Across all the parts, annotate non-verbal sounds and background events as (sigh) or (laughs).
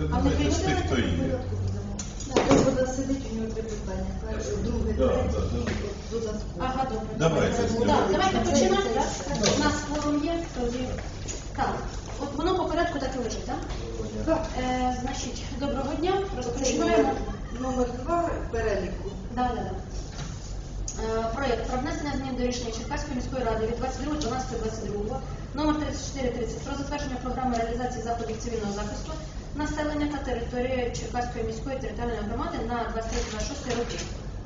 Ми давайте з тих, хто є. Сидить у нього три питання. Перше, друге, Да, третє да, да. і додатково. Ага, добре. Давайте з нього. Так, давайте починати. Так. У нас форум є, тоді. Так, от воно по порядку так і лежить, так? Так. Е, значить, доброго дня, розпочинаємо. Номер два переліку. Да, да, да. Е, Проєкт про внесення змін до рішення Черкаської міської ради від 22.12.22 номер 3430 про затвердження програми реалізації заходів цивільного захисту населення та території Черкаської міської територіальної громади на 23-26 роки.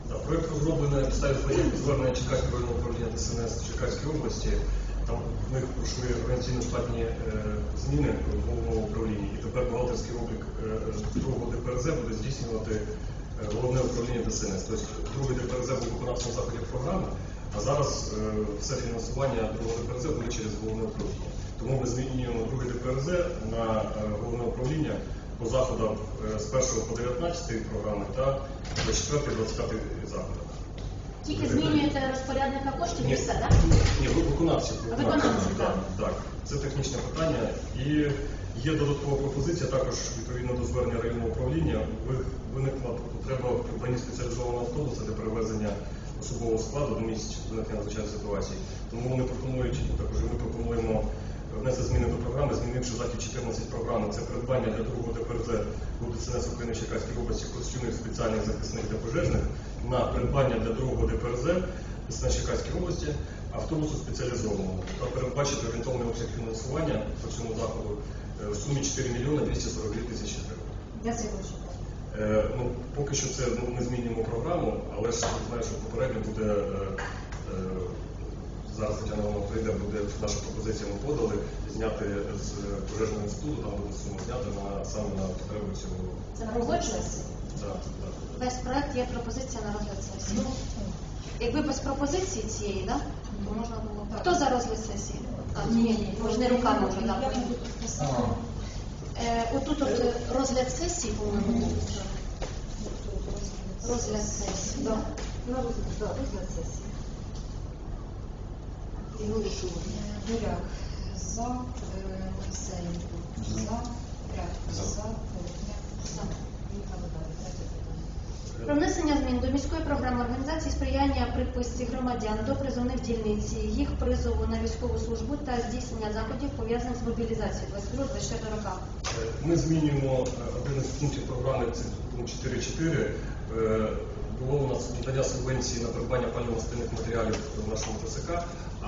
Да, Проект розроблений на підставі звернення- Черкаського районного управління ДСНС Черкаської області. Там в них пройшли організаційно-штатні е, зміни в головному управлінні. І тепер бухгалтерський облік е, другого ДПРЗ буде здійснювати е, головне управління ДСНС. Тобто другий ДПРЗ був виконавцем заходів програми, а зараз все фінансування другого ДПРЗ буде через головне управління. Тому ми змінюємо другий ДПРЗ на е, головне управління по заходам е, з 1 по 19 програми та 24-25 заходах. Тільки змінюєте розпорядника коштів і все, так? Ні, ви- виконавці. Виконавці, так. так. Це технічне питання. І є додаткова пропозиція, також відповідно до звернення районного управління, ви- виникла потреба в придбанні спеціалізованого автобуса для перевезення особового складу до місць виникнення надзвичайної ситуації. Тому вони пропонують, також ми пропонуємо внести зміни до програми, змінивши захід 14 програми. Це придбання для другого ДПРЗ у ДСНС України в Черкаській області костюмів спеціальних захисних та пожежних на придбання для другого ДПРЗ ДСНС Черкаській області автобусу спеціалізованого та передбачити орієнтовний обсяг фінансування по цьому заходу е, в сумі 4 мільйони 242 тисячі гривень. Е, Ну, поки що це ну, ми змінюємо програму, але ж знаю, що попередньо буде е, е, зараз Тетяна Івановна прийде, буде наша пропозиція. Ми подали зняти з пожежного інституту, там буде сума знята на саме на потреби цього. Це на розгляд Да, да. Весь проект є пропозиція на розгляд сесії. Якби без пропозиції цієї, да? то можна було. Хто за розгляд сесії? А, ні, ні, не руками вже так. Е, отут от розгляд сесії, по-моєму. Розгляд сесії. Да. На розгляд, так, розгляд сесії. Буряк за, е, за, Рябко За. Полотняк за. Питання. Про внесення змін до міської програми організації сприяння приписці громадян до призовних дільниці, їх призову на військову службу та здійснення заходів пов'язаних з мобілізацією 22-24 роках. Е, Ми змінюємо е, один із пунктів програми, це пункт 4.4. Е, Було у нас надання субвенції на придбання пального-мастильних матеріалів в нашому ТСК,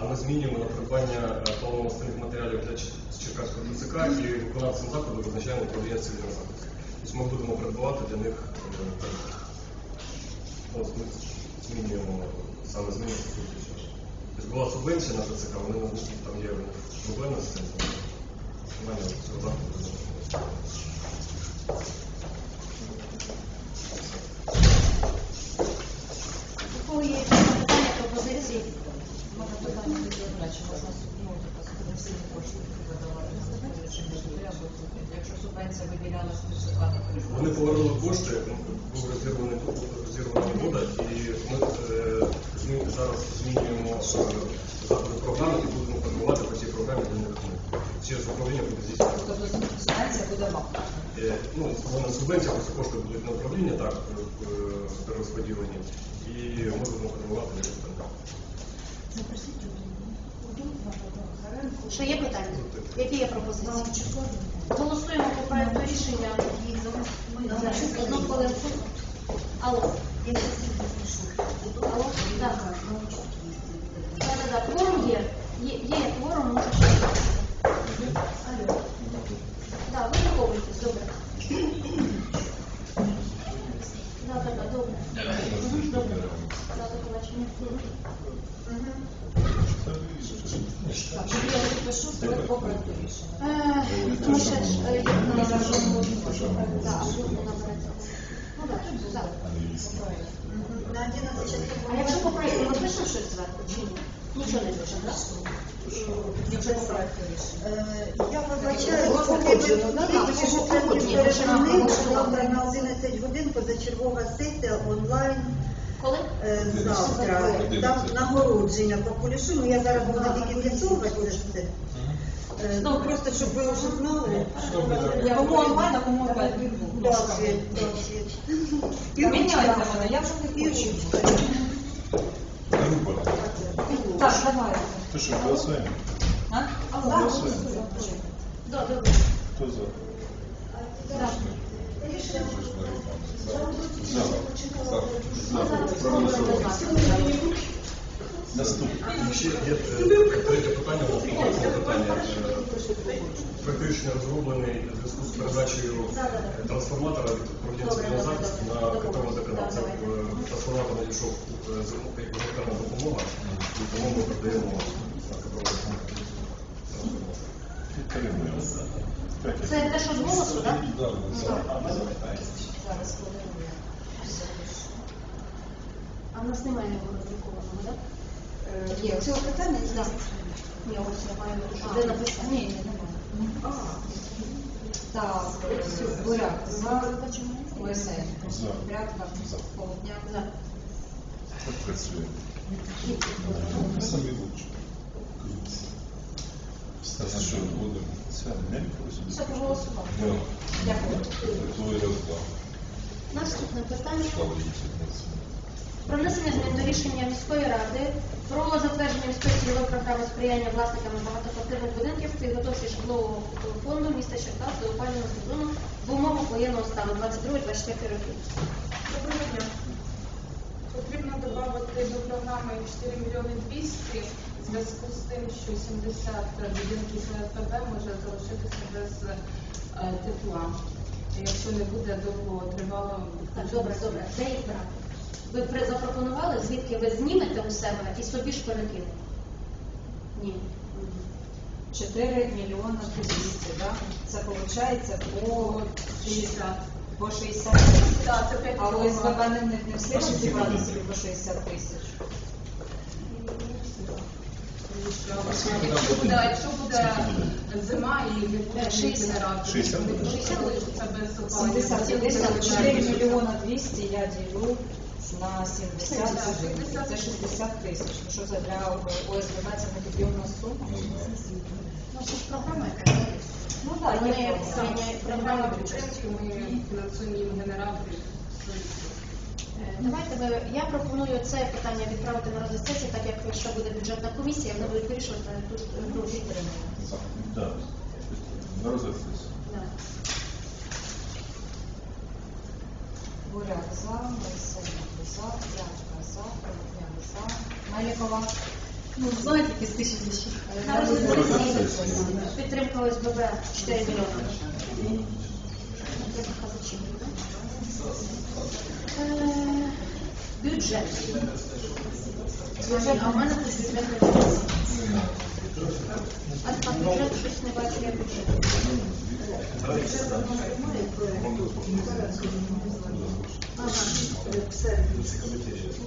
а ми змінюємо на придбання е, паливно-мастильних матеріалів для Черкаського ТСК і виконавцем заходу визначаємо управління цивільного захисту. Тобто ми будемо придбавати для них е, ми змінюємо саме зміни стосуються. Тобто була субвенція на ТЦК, вони у нас там є проблеми з цим. Цього заходу. Пропозиції? Вони повернули кошти, був розірваний вода, і Є пропозиції? Голосуємо по проекту рішення. Одну хвилинку. Алло. Алло? Так. Так, так, так. Кворум є. Є, є кворум, може ще. Алло. Так, ви виховуєтесь, добре. Так, так, так, добре. Мгм, Добре. Так, до побачення. Мгм. Так, щоб я підпишу проект по проекту рішення. Е, Тому що ж, е, як на нашому Так, набереться. Ну так, так. На 11 часов. А якщо по проєкту ми пишемо щось зверху чи ні? Нічого не пишемо, так? Якщо по проекту. Е, Я вибачаю, поки ви поки що перезвонив, завтра на 11 годин позачергова сесія онлайн. Коли? Е, Завтра там нагородження по полішу. Ну я зараз буду тільки з'ясовувати це все. Е, Ну, просто, щоб ви вже знали. Кому онлайн, а кому Світ. І Міняйте ручка. мене, я вже не хочу. Люба, Так, давай. то що, голосуємо? А? Голосуємо. Да, добре. Хто за? Да. За. За. Ми зараз проголосуємо за. Наступне. І ще є е, третє питання, у питання. Проект рішення розроблений в зв'язку з передачею е, трансформатора від управління цивільного захисту на КТ «Водоканал». Це трансформатор надійшов як гуманітарна допомога, і тому ми передаємо на КТ «Водоканал» трансформатор. Це те, що з голосу, так? Зараз. А в нас немає його роздрукованого, так? Є. Цього питання Да. є. Ні, ось я маю, де написано. Ні, ні, немає. Так, буряк за ОСН. Буряк за Полотняк За. Так працює. Самі лучше. Це що, будемо? Це не Все проголосували. Дякую. роздав. Наступне питання. Про внесення змін до рішення міської ради про затвердження цільової програми сприяння власниками багатоквартирних будинків підготовці житлового фонду міста Черкас до опалювального сезону в умовах воєнного стану 22-24 роки. Доброго дня. Потрібно додати до програми 4 мільйони 200 в зв'язку з тим, що 70 будинків ОСББ може залишитися без е, тепла, якщо не буде довготривалого Так, добре, добре. Де їх брати? Ви запропонували, звідки ви знімете у себе і собі ж перекинете? Ні. 4 мільйони 200, да? Це виходить по 60. по 60 тисяч. Так, це п'ять А мільйонів. ОСББ не, не, не встигне зібрати собі по 60 тисяч. Якщо буде, якщо буде зима і не буде 60. генератор, 60 не буде? буде без опалення. 70, 70, 4 мільйона 200 я ділю на 70, це 60 тисяч. Ну що це для ОСББ це не підйомна сума? Ну, це ж програма яка. Ну так, є Програма програму підтримки, ми фінансуємо їм генератори. Е, Давайте ви, я пропоную це питання відправити на розгляд сесії, так як ще буде бюджетна комісія, вони будуть вирішувати тут е, гроші. Так. На розгляд сесії. Буряк за, Моїсеєнко за, Ячка за, Полотняк за, Мелікова. Ну, знаєте, якісь тисячі сесії. підтримка ОСББ 4 мільйони. Е, Бюджет. А в мене тут бюджетна комісія. А, бюджет щось не бачу, я бюджет. Все.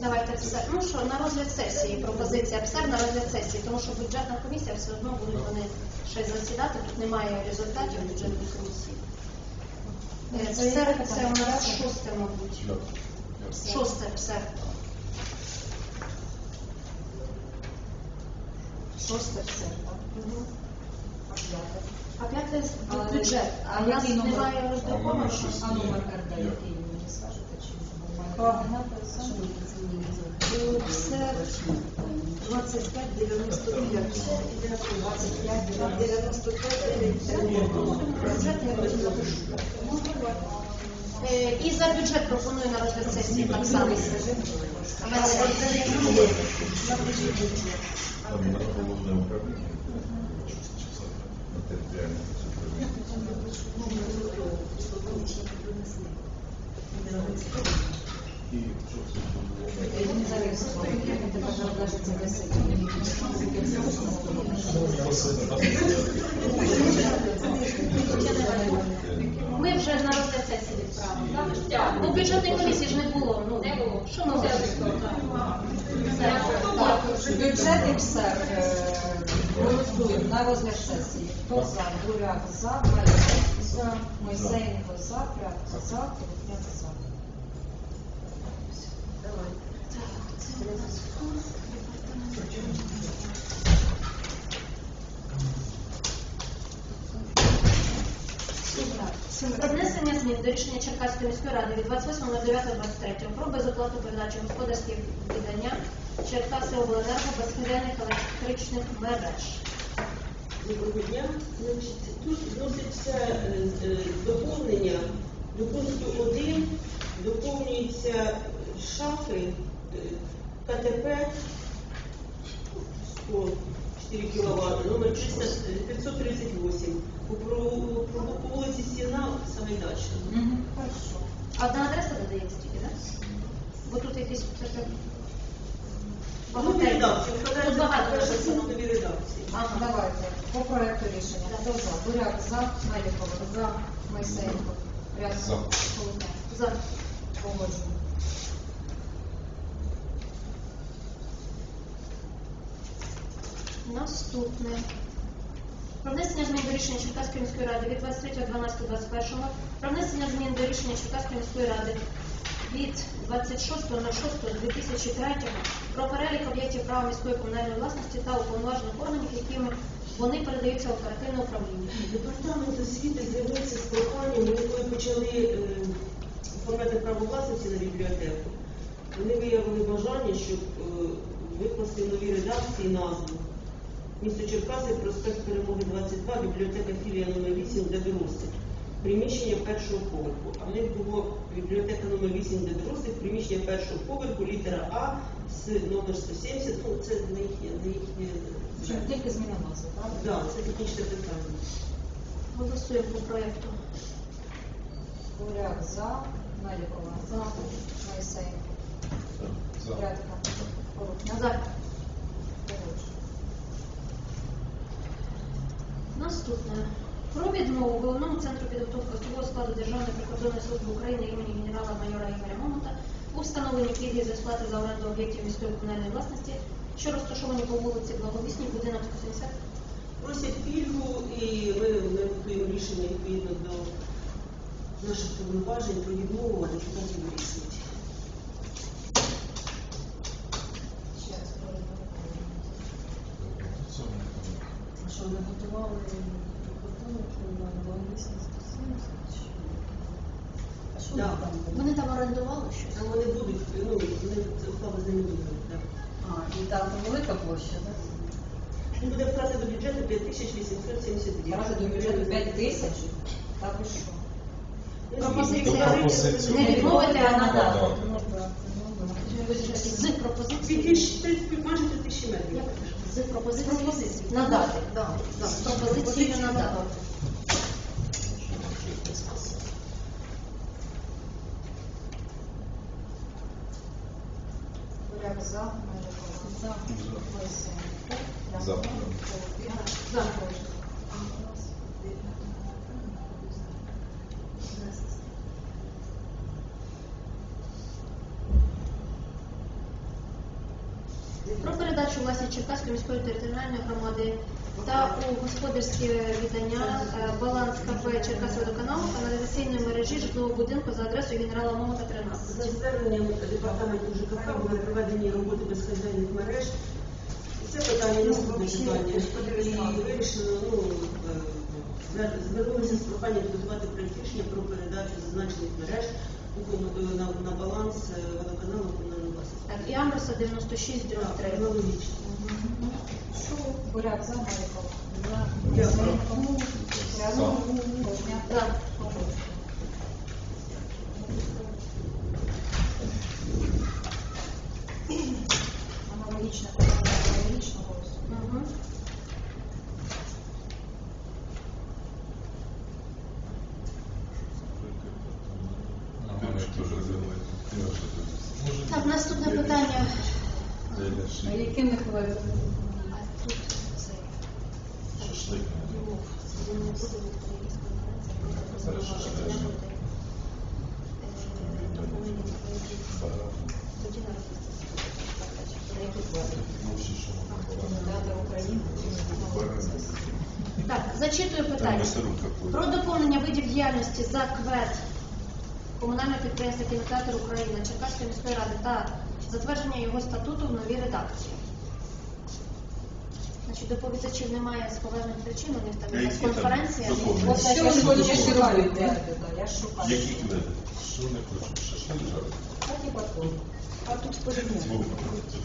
Давайте все. Ну що, на розгляд сесії, пропозиція ПСЕР на розгляд сесії, тому що бюджетна комісія все одно будуть вони ще засідати, тут немає результатів бюджетної комісії. Е, ПСЕР це у нас шосте, мабуть. Шосте ПСЕР. Шосте все, так? Мгм. А п'яте? А п'яте з- бюджет. А а в нас який номер? немає А роздрукованого. А номер Ні. який ви мені скажете, чи нормально? Е, Все 25, 95, 25, 95, Бюджет я тут запишу. Е, І за бюджет пропоную на розгляд сесії так само. Thank в Ми вже на розгляд сесії відправили. так? Ну, бюджетної комісії ж не було. Ну, не було. Що ми взяли? Бюджет і ПСЕР е, голосуємо на розгляд сесії. Хто за? Буряк за, Малюк за, Мойсеєнко за, Полотняк за. Про внесення змін до рішення Черкаської міської ради від 28.09.23 про безоплатну передачу господарських видання Черкаси обленерго безхідних електричних мереж. Доброго дня. Тут вноситься е, е, доповнення до пункту 1, доповнюються шафи е, КТП 104 кВт, номер 300, е, 538, по, вулиці Стіна, Сагайдачна. Мгм, Хорошо. Одна адреса додається тільки, так? Бо тут якісь Нові багатенько. редакції, Тут багато нові редакції. Ага. Давайте по проекту рішення. Хто за? Буряк за, Малікова за, Мойсеєнко. Ряд За. За. Погоджено. Наступне. Про внесення змін до рішення Черкаської міської ради від 23.12.21 про внесення змін до рішення Черкаської міської ради від 26.06.2003 про перелік об'єктів права міської комунальної власності та уповноважених органів, якими вони передаються в оперативне управління. Департамент освіти звернувся з проханням, коли почали е, оформляти право власності на бібліотеку, вони виявили бажання, щоб е, викласти в новій редакції назву. Місто Черкаси, проспект Перемоги 22, бібліотека філія номер 8 для дорослих. Приміщення першого поверху. А в них було бібліотека номер 8 для дорослих, приміщення першого поверху, літера А з номер 170. Ну, це не їхнє, не їхнє. Чи Тільки зміна назви, так? Так, це технічне питання. Голосуємо по проєкту. Буряк за, Малікова за, Мойсеєнко. За. Рядка. Полотня. За. Погоджено. Наступне. Про відмову головному центру підготовки особового складу Державної прикордонної служби України імені генерала-майора Ігоря Момота у встановленні пільги за сплати за оренду об'єктів міської комунальної власності, що розташовані по вулиці Благовісній, будинок 170. Просять пільгу і ми готуємо рішення відповідно до наших повноважень про відмову, а депутатів вирішують. Там велика площа, так? Він буде втрати до бюджету 5872. Брати до бюджету 5 тисяч? Так і що? Ну, Пропозиція. Не відмовити, а надати. Ну, ну, да. З пропозицією. майже 3 тисячі метрів. З пропозицією надати. З пропозицією надати. Буряк за, Малікова за, Мойсеєнко. Рядка. За. Полотня. За. Погоджено. Про передачу власність Черкаської міської територіальної громади та у господарські віддання е, баланс КП Черкасводоканалу каналізаційної мережі житлового будинку за адресою генерала Момота 13. За зверненням департаменту ЖКХ були проведені роботи безхазяйних мереж. Це питання не складне питання. І вирішено, ну, е, звернулися з проханням підготувати проєкт рішення про передачу зазначених мереж на, на баланс е, водоканалу комунальної власності. Так, і Амброса 96 дроб Так, 3. аналогічно. Буряк за, Малікова за, Дякую. Мойсеєнко. Рядка. Полотня. За. Погоджено. Аналогічне питання, аналогічно голосуємо. Угу. Так, наступне питання. А яким не хвилин? А тут це Шашлик. Львов. Він не буде відповідати про Зараз запропонувати, шашлик. не буде. Е, повинні відповісти. Тоді на Театр України. Так, зачитую питання. Про доповнення видів діяльності за КВЕД комунального підприємства кінотеатр України Черкаської міської ради та затвердження його статуту в новій редакції. Значить, доповідачів немає з поважних причин, у них там якась конференція. доповнення? От я ж хочу шукаю, де, я шукаю. Які кведи? Що не хочеш? Шашлик жарити? Так і потім. А тут. Звук.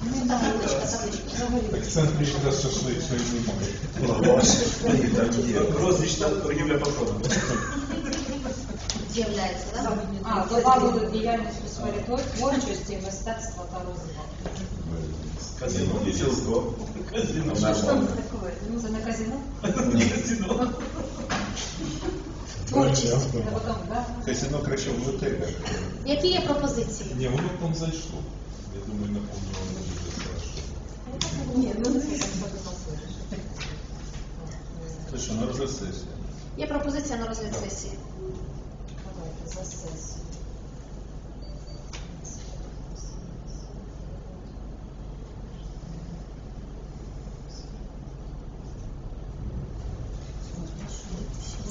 Ну, табличка, табличка. Так центр якраз шашлик, що й немає. Там є. Розвіч торгівля. З'являється, так? А, добавили діяльність у сфері творчості, мистецтва та розвитку. Казино, ділко. Казино. Що ж там таке? Ну, це не казино? Казино. Творчість. Казино краще в готелях. Які є пропозиції? Ні, воно там зайшло. Я думаю, наповнювало не дуже страшно. Ні, ну не Це що, на розгляд сесії? Є пропозиція на розгляд сесії. Давайте за сесію.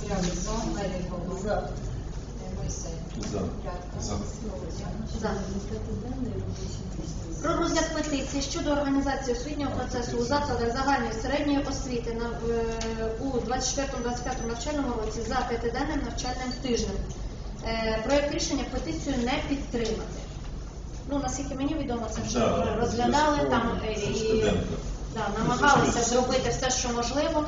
Гуляй за, Мельникова. За. Мойсей. За. Рядка. За. За. Про розгляд петиції щодо організації освітнього процесу у закладах загальної середньої освіти на, е, у 24-25 навчальному році за п'ятиденним навчальним тижнем. Е, Проект рішення петицію не підтримати. Ну, наскільки мені відомо, це вже Да, розглядали там е, і да, намагалися зробити все, що можливо.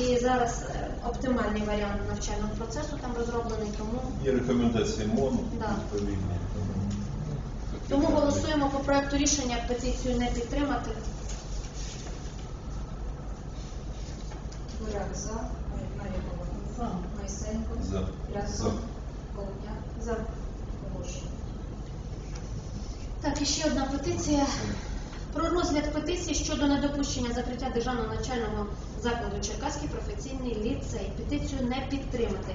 І зараз оптимальний варіант навчального процесу там розроблений, тому Є рекомендації МОН Да. відповідні. Тому голосуємо по проекту рішення петицію не підтримати. Гуляй за, Мельникова. За. Мойсенко. За. Рядка. За. За. Волошин. Так, і ще одна петиція. Про розгляд петиції щодо недопущення закриття державного навчального закладу Черкаський професійний ліцей. Петицію не підтримати.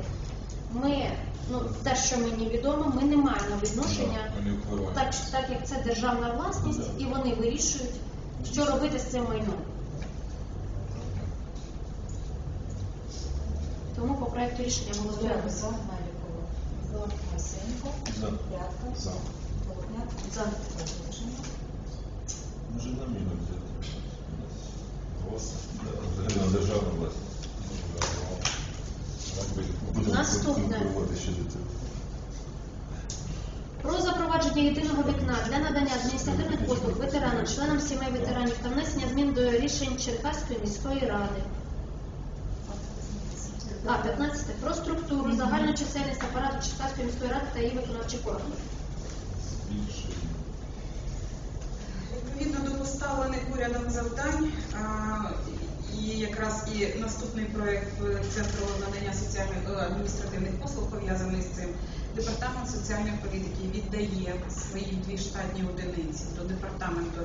Ми, ну, те, що мені відомо, ми не маємо відношення, так, так як це державна власність, і вони вирішують, що робити з цим майном. Тому по проекту рішення голосуємо. за, Мельникова. За. Мойсенко. За. Рядка. За. Колодняк. За. Волошин. Може на міну взяти. Взагалі на державну власність. Будемо Наступне. конкурувати ще до цього. Про запровадження єдиного вікна для надання адміністративних послуг ветеранам, членам сімей ветеранів та внесення змін до рішень Черкаської міської ради. А, 15. Про структуру, загальну чисельність апарату Черкаської міської ради та її виконавчих органів. Відповідно до поставлених урядом завдань, а, і якраз і наступний проект Центру надання соціальних е, адміністративних послуг пов'язаний з цим. Департамент соціальної політики віддає свої дві штатні одиниці до департаменту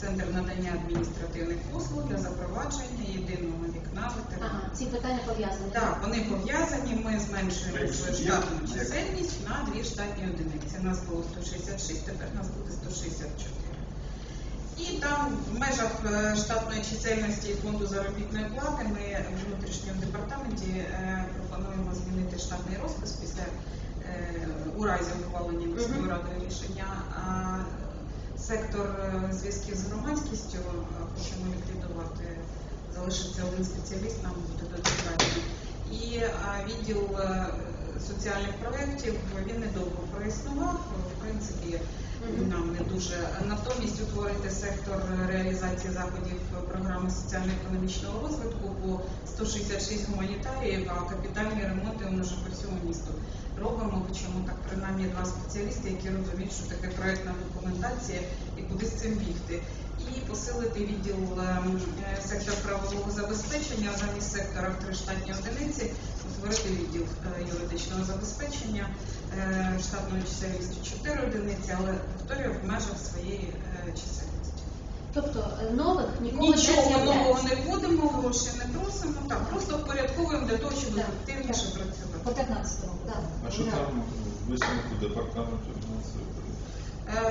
Центр надання адміністративних послуг для запровадження єдиного вікна ветеранів. Ага, ці питання пов'язані. Так, вони пов'язані. Ми зменшуємо свою штатну чисельність на дві штатні одиниці. У нас було 166, тепер у нас буде 164. І там в межах е, штатної чисельності і фонду заробітної плати ми в внутрішньому департаменті е, пропонуємо змінити штатний розпис після е, у разі ухвалення міською радою рішення. Сектор е, зв'язків з громадськістю е, хочемо ліквідувати. Залишиться один спеціаліст, нам буде достатньо. І відділ е, соціальних проєктів він недовго проіснував. В принципі. Нам не дуже. Натомість утворити сектор реалізації заходів програми соціально-економічного розвитку по 166 гуманітаріїв, а капітальні ремонти ми вже по всьому місту робимо. Чому так принаймні два спеціалісти, які розуміють, що таке проєктна документація і куди з цим бігти. І посилити відділ ем, е, сектор правового забезпечення замість сектора в три штатні одиниці, утворити відділ е, юридичного забезпечення штатної штатною чисельністю 4 одиниці, але повторюю в межах своєї е, чисельності. Тобто нових нових ніколи не Нічого нового не будемо, гроші не просимо. Так, просто впорядковуємо для того, щоб ефективніше працювати. По 15-му. Так. А що там в висновку департаменту? Е,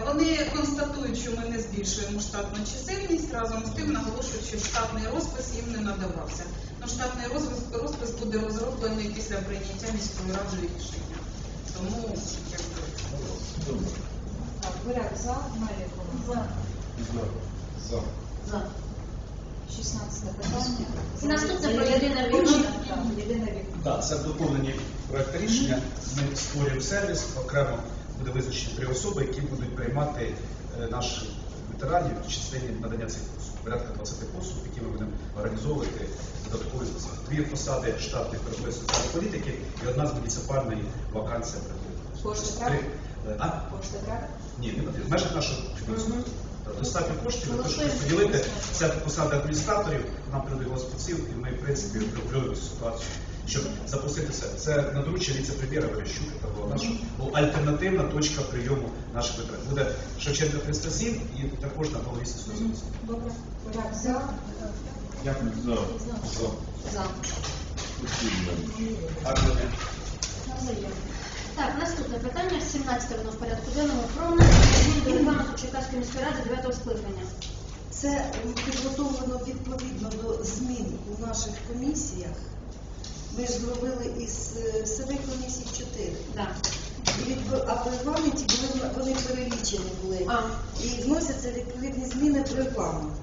Вони констатують, що ми не збільшуємо штатну чисельність, разом з тим наголошують, що штатний розпис їм не надавався. Ну, штатний розпис, розпис буде розроблений після прийняття міською радою рішення. Тому. Так, Гуляй за, Мельникова. За. За. За. За. 16 питання. І наступне про Єдине вікно. Так, Єдине вікно. Так, це в доповненні проекту рішення. Ми створюємо сервіс, окремо буде визначені три особи, які будуть приймати е, наших ветеранів в частині надання цих послуг. Порядка 20 послуг, які ми будемо організовувати додаткові посади. Дві посади штатних передової соціальної політики і одна з муніципальної вакансія Три. треба? Е, А? Кошти треба? Ні, не потрібно. В межах нашого фінансування. Достатньо коштів щоб Голосуємо. розподілити. Це посади адміністраторів, нам передає господарів, і ми, в принципі, врегулюємо цю ситуацію, щоб запустити це. Це на доручення віце-прем'єра Верещука та була наша була альтернативна точка прийому наших ветеранів. Буде Шевченка 307 і також на голові сільської. Добре. Порядок за. Дякую. За. За. За. Так, наступне питання, 17 воно в порядку денному, про внесення до регламенту Черкаської міської ради 9 скликання. Це підготовлено відповідно до змін у наших комісіях. Ми ж зробили із е, семи комісій чотири. Да. А в регламенті були вони перелічені були. А. І вносяться відповідні зміни в регламент.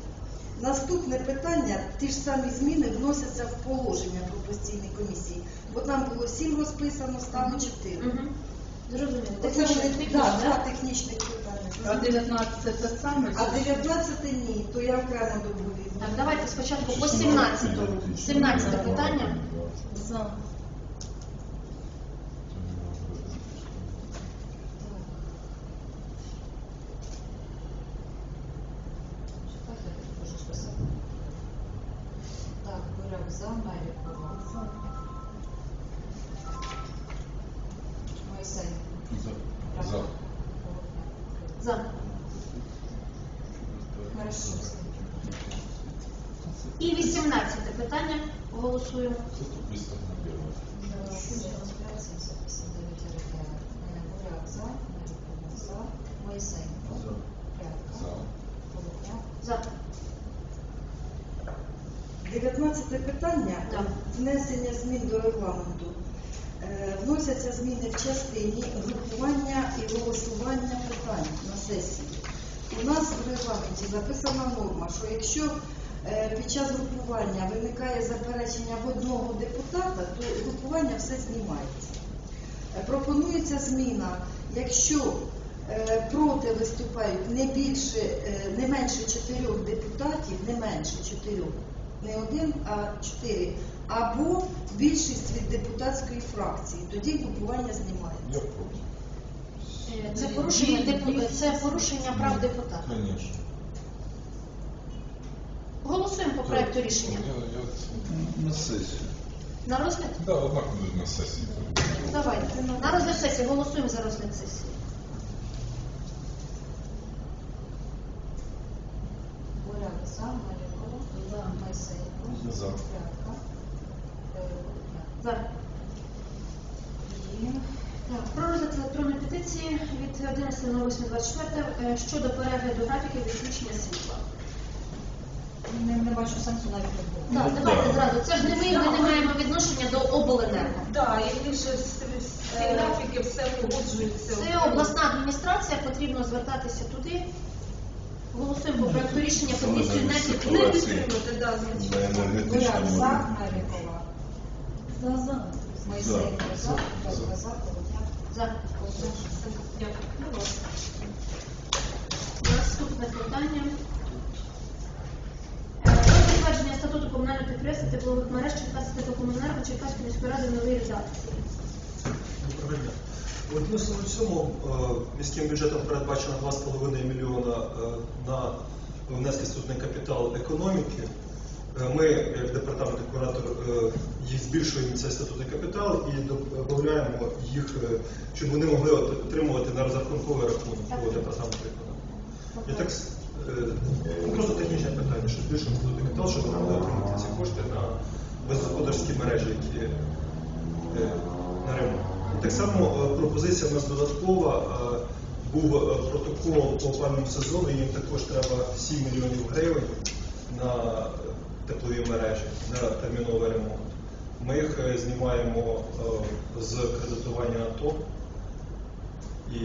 Наступне питання, ті ж самі зміни вносяться в положення про постійні комісії. Бо там було сім розписано, стало чотири. Угу. Зрозуміло. Вони два технічних А питання. 19 це саме? А 19 ні, то я окремо доповім. Так, давайте спочатку по 17-му. 17 питання. За. Так, Буряк за, Мелікова. За. Моїсей. За. За. Хорошо. І 18 питання. Тут быстро на первое. Буряк за, Мелікова за, Моїсей. За. Прядка. За. За. 19 питання Так. внесення змін до регламенту. Е, Вносяться зміни в частині групування і голосування питань на сесії. У нас в регламенті записана норма, що якщо під час групування виникає заперечення в одного депутата, то групування все знімається. Е, Пропонується зміна, якщо е, проти виступають не більше, е, не менше чотирьох депутатів, не менше чотирьох, не один, а чотири, або більшість від депутатської фракції, тоді групування знімається. Е, Це порушення, це порушення прав депутата. Конечно. Голосуємо по проекту рішення. На сесію. На розгляд? Да, однако буде на сесії. Давайте. На розгляд сесії. Голосуємо за розгляд сесії. Буряк за, Мелікова. За. Моїсейко. За. Прядка. За. І Так, про розгляд електронної петиції від 11.08.24 е, щодо перегляду графіків відключення світла. Не, не бачу сенсу навіть Так, розмовляти. давайте зразу. Це ж не ми, ми не маємо відношення до обленерго. Так, і більше всі графіки все погоджуються. Це обласна адміністрація, потрібно звертатися туди. Голосуємо по проекту рішення петицію не Не підтримувати, да, звичайно. На енергетичному за, ринку. Мелікова. За. За. За. Дякую. Будь ласка. Наступне питання. Статуту комунального підприємства теплових мереж Черкаської теплокомуненерго Черкаської міської ради в новій. Доброго дня. У міським бюджетом передбачено 2,5 мільйона е, на внески статутний капітал економіки. Е, Ми, як департамент куратор, е, їх збільшуємо цей статутний капітал і додаємо їх, щоб вони могли отримувати на розрахунковий рахунок департаменту економіки. Ну, просто технічне питання, що збільшуємо статутний капітал, щоб могли отримати ці кошти на безгосподарські мережі, які е, на ремонт. Так само е, пропозиція у нас додаткова. Був протокол по опальному сезону, їм також треба 7 мільйонів гривень на теплові мережі, на терміновий ремонт. Ми їх знімаємо з кредитування АТО і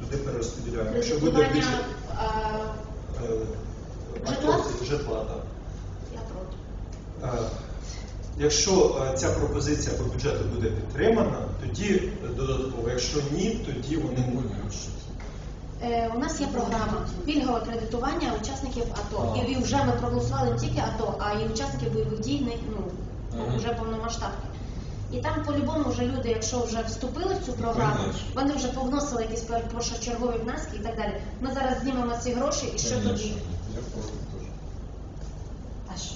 туди перерозподіляємо. Якщо буде більше Житла? Житла, так. Е, Якщо е, ця пропозиція по бюджету буде підтримана, тоді е, додатково. Якщо ні, тоді вони будуть. Е, У нас є програма пільгове кредитування учасників АТО. І вже ми проголосували не тільки АТО, а й учасників бойових дій, ну, вже повномасштабки. І там по-любому вже люди, якщо вже вступили в цю програму, вони вже повносили якісь першочергові внески і так далі. Ми зараз знімемо ці гроші і що тоді? Я проти теж. А що?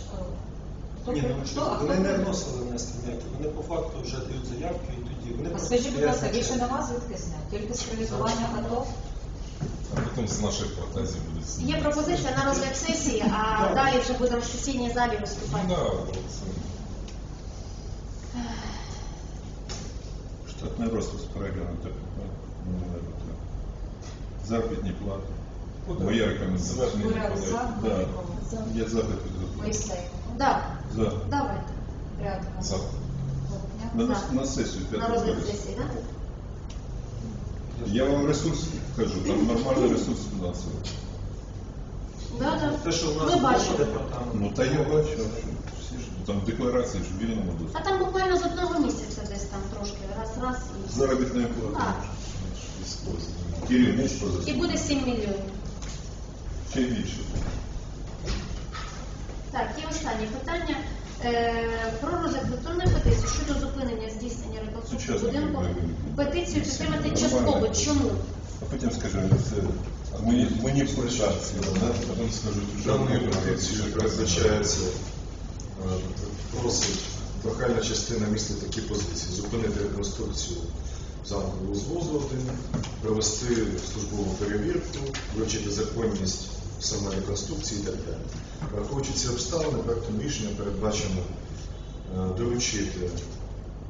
хто Ні, при- ну, хто- а вони хто не вносили внески ніякі. Вони по факту вже дають заявки і тоді вони А просто Скажіть, будь ласка, стоять на більше черзі. нема звідки зняти? Тільки з кредитування АТО? А потім з наших протезів буде Є пропозиція на розгляд сесії, а далі вже будемо в сесійній залі Ну, виступати. да, це... Штатний розпис переглянути. Заробітні плати. Буде. Моя рекомендація. Звернення Буряк подають. за, Да. Маликова. Я запит підготую. Моїсейко. Да, За. давайте. Рядко. За. Голубняк. На, на сесію На 5 розгляд вересня. сесії, так? Я вам ресурс кажу, там нормальний ресурс фінансовий. Да, да. Те, що в нас Ми було бачимо. Ну департамент. та я бачу, а що всі ж там декларації ж в вільному А доступі. там буквально з одного місяця Трошки, раз-раз і. Заробітної плати. Так. Керівництво І за буде 7 мільйонів. ще більше. Так, і останнє питання. Е, про розгляд електронної петиції щодо зупинення здійснення реконструкції Сучасний будинку. будинок. Петицію підтримати частково. Чому? А потім скажемо, це мені, мені пульсація, да? потім скажуть, вже Даною петицією передбачається, е, просить прохальна частина містить такі позиції. Зупинити реконструкцію замкового звозу один, провести службову перевірку, вивчити законність самої реконструкції і так далі. Враховуючи ці обставини, проектом рішення передбачено е, доручити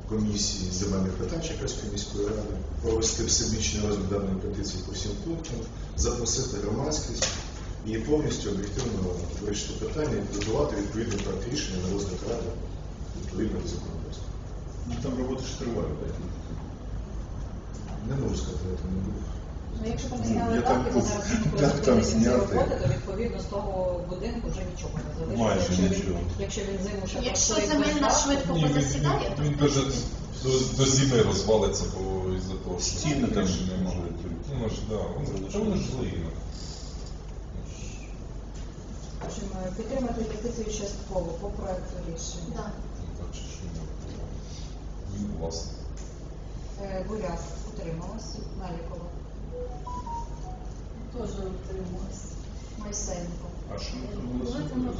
комісії земельних питань Черкаської міської ради, провести всебічний розгляд даної петиції по всім пунктам, запросити громадськість і повністю об'єктивно вирішити питання і підготувати відповідний проект рішення на розгляд ради відповідно до законодавства. Ну, ж так. Не можу сказати, я там не був. Ну, якщо там Ну, зняли там так, зараз (laughs) не Так, там зняти. роботи, то відповідно з того будинку вже нічого не залишиться. Майже Якщо він- Якщо він зиму ще Якщо простоїть без земельна швидко Ні, він, позасідає, то він, даже до, до зими розвалиться, бо із-за того, що Стіни там більше нема. можуть. Ну, ж, да, вони ж злі. ну. в общем, е, підтримати петицію частково по проекту рішення. Да. Ну, Так що що не Він власне. Е, Буряк утрималась, Налікова, Теж утрималась. Мойсенко. А що ми Давайте на голосуємо?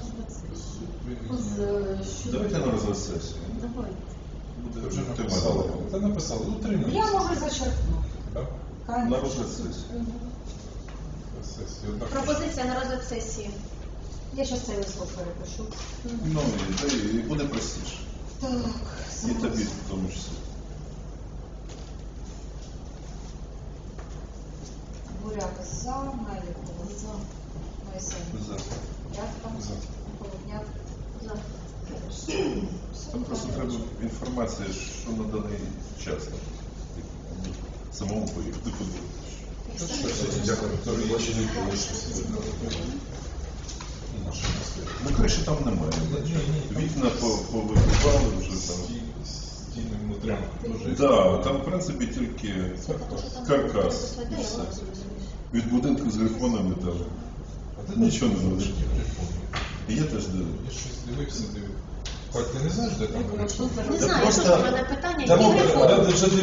щодо- Давайте на розгляд. Давайте. Буде Вже написали. Та написали, утримуйся. Я можу зачерпнути. Так? На розгляд сесії. Пропозиція на розгляд сесії. Я зараз цей листок перепишу. Ну, і буде простіше. Так, І тобі в тому числі. Буряк за, Налікова за, Мойсенко. За. Рядка, За. Холодняк. За. Там просто треба інформація, що на даний час. типу, Самому поїхати подивитися. Дякую. Ваші не залишилися. І наші наслідки. Ну, криші там немає. Ні, ні. Вікна по- повибивали вже там. Стіни дуже. Да, там, в принципі, тільки каркас. І все. Від будинку з грифонами ти Нічого не знаєш, залишилось. І я теж. Я щось дивився, дивився. Пать, ти не знаєш, де там? Не знаю, просто- що в мене питання. Я вже дивився.